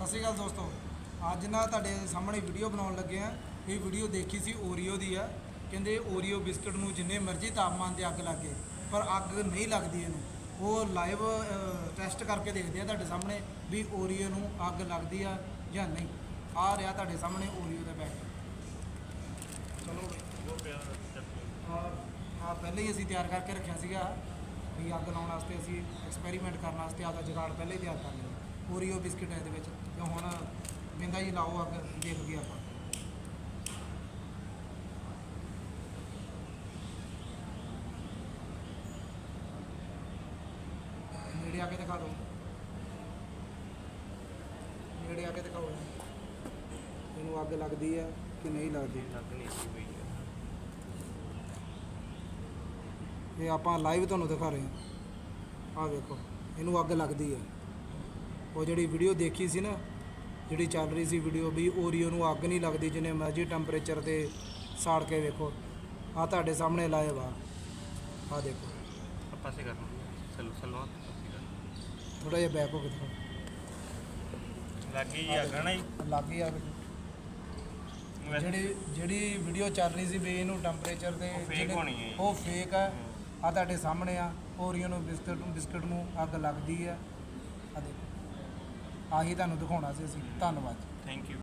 ਸਤਿ ਸ਼੍ਰੀ ਅਕਾਲ ਦੋਸਤੋ। ਅੱਜ ਨਾ ਤੁਹਾਡੇ ਸਾਹਮਣੇ ਵੀਡੀਓ ਬਣਾਉਣ ਲੱਗੇ ਆ ਇਹ ਵੀਡੀਓ ਦੇਖੀ ਸੀ ਓਰੀਓ ਦੀ ਆ। ਕਹਿੰਦੇ ਓਰੀਓ ਬਿਸਕਟ ਨੂੰ ਜਿੰਨੇ ਮਰਜ਼ੀ ਤਾਪਮਾਨ ਤੇ ਅੱਗ ਲੱਗੇ, ਪਰ ਅੱਗ ਨਹੀਂ ਲੱਗਦੀ ਇਹਨੂੰ। ਉਹ ਲਾਈਵ ਟੈਸਟ ਕਰਕੇ ਦੇਖਦੇ ਆ ਤੁਹਾਡੇ ਸਾਹਮਣੇ ਵੀ ਓਰੀਓ ਨੂੰ ਅੱਗ ਲੱਗਦੀ ਆ ਜਾਂ ਨਹੀਂ। ਆ ਰਿਹਾ ਤੁਹਾਡੇ ਸਾਹਮਣੇ ਓਰੀਓ ਦਾ ਪੈਕ ਚਲੋ ਆ। ਪਹਿਲੇ ਹੀ ਅਸੀਂ ਤਿਆਰ ਕਰਕੇ ਰੱਖਿਆ ਸੀਗਾ ਵੀ ਅੱਗ ਲਾਉਣ ਵਾਸਤੇ ਅਸੀਂ ਐਕਸਪੈਰੀਮੈਂਟ ਕਰਨ ਵਾਸਤੇ ਆਪਦਾ ਜੁਗਾੜ ਪਹਿਲੇ ਹੀ ਤਿਆਰ ਕਰ ਲਿਆ। ਓਰੀਓ ਬਿਸਕਟ ਹੈ ਇਹਦੇ ਵਿੱਚ। ਤੇ ਹੁਣ ਬਿੰਦਾ ਜੀ ਲਾਓ ਅੱਗ ਦੇਖ ਗਏ ਆਪਾਂ। ਨੇੜੇ ਆ ਕੇ ਦਿਖਾ ਦਿਓ। ਨੇੜੇ ਆ ਕੇ ਦਿਖਾਓ ਇਹਨੂੰ। ਅੱਗ ਲੱਗਦੀ ਹੈ ਕਿ ਨਹੀਂ ਲੱਗਦੀ? ਲੱਗ ਨਹੀਂ ਸੀ ਪਈ ਇਹ ਆਪਾਂ ਲਾਈਵ ਤੁਹਾਨੂੰ ਦਿਖਾ ਰਹੇ ਹਾਂ। ਆਹ ਵੇਖੋ, ਇਹਨੂੰ ਅੱਗ ਲੱਗਦੀ ਹੈ। ਉਹ ਜਿਹੜੀ ਵੀਡੀਓ ਦੇਖੀ ਸੀ ਨਾ ਜਿਹੜੀ ਚੱਲ ਰਹੀ ਸੀ ਵੀਡੀਓ ਵੀ ਓਰੀਓ ਨੂੰ ਅੱਗ ਨਹੀਂ ਲੱਗਦੀ ਜਿੰਨੇ ਮਰਜ਼ੀ ਟੈਂਪਰੇਚਰ ਤੇ ਸਾੜ ਕੇ ਵੇਖੋ। ਆ ਤੁਹਾਡੇ ਸਾਹਮਣੇ ਲਾਈਵ ਆ। ਆ ਦੇਖੋ। ਆਪਾਂ ਸੇ ਕਰਨਾ ਚਲੋ ਚਲੋ ਥੋੜਾ ਜਿਹਾ ਬੈਕ ਹੋ ਕੇ ਦਿਖਾਓ। ਲੱਗੀ ਆ ਲੱਗ ਜਿਹੜੀ ਜਿਹੜੀ ਵੀਡੀਓ ਚੱਲ ਰਹੀ ਸੀ ਵੀ ਇਹਨੂੰ ਟੈਂਪਰੇਚਰ ਤੇ ਉਹ fake ਜਿਹੜੇ- ਹੋਣੀ ਹੈ ਜੀ। ਉਹ ਫੇਕ ਆ। ਆ ਤੁਹਾਡੇ ਸਾਹਮਣੇ ਆ। ਓਰੀਓ ਨੂੰ ਬਿਸਕਟ ਨੂੰ ਬਿਸਕਟ ਨੂੰ ਅੱਗ ਲੱਗਦੀ ਆ। ਆ ਦੇਖੋ। ਆਹੀ ਤੁਹਾਨੂੰ ਦਿਖਾਉਣਾ ਸੀ ਅਸੀਂ। ਧੰਨਵਾਦ ਜੀ। Thank you